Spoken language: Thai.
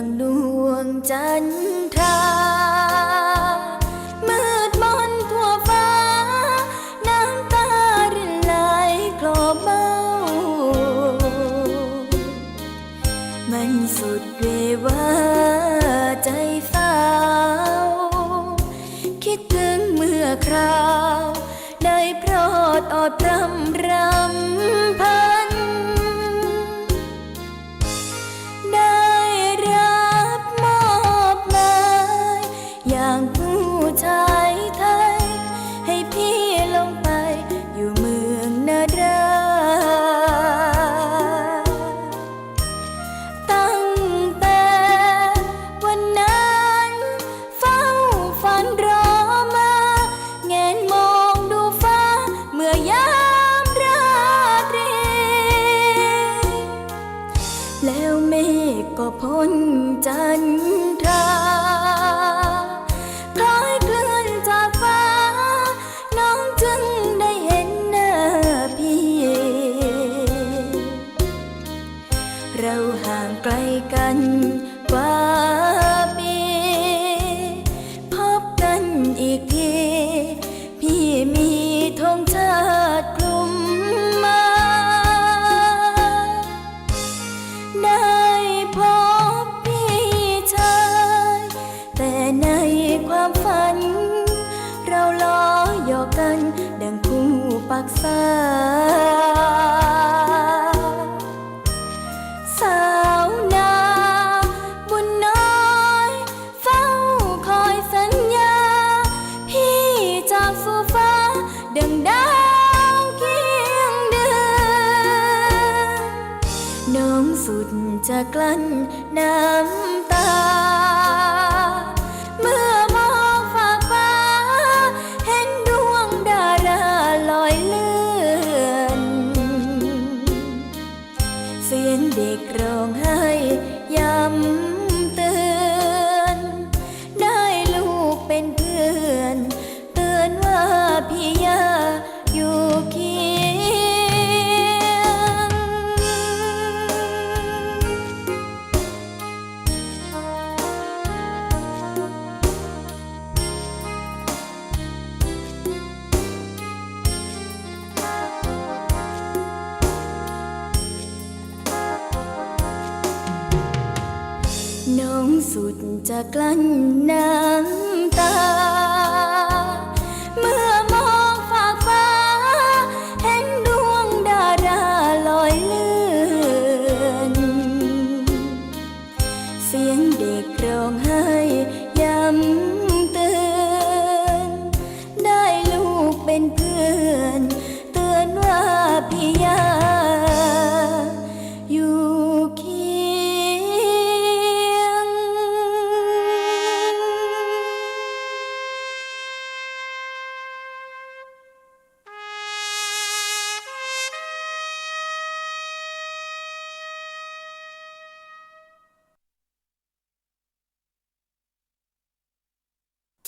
ดังดวงจันทร์ ลกันกว่าปี พบกันอีกที พี่มีธงชาติคลุมมา ได้พบพี่ชาย แต่ในความฝัน เราล้อหยอกกัน ดังคู่ปักษา จะกลั้นน้ำตา เมื่อมองฝากฟ้า เห็นดวงดาราลอยเลื่อน เสียงเด็กร้องไห้ย้ำเตือน ได้ลูกเป็นเพื่อน เตือนว่าพี่ยาอยู่เคีย น้องสุดจะกลั้นน้ำ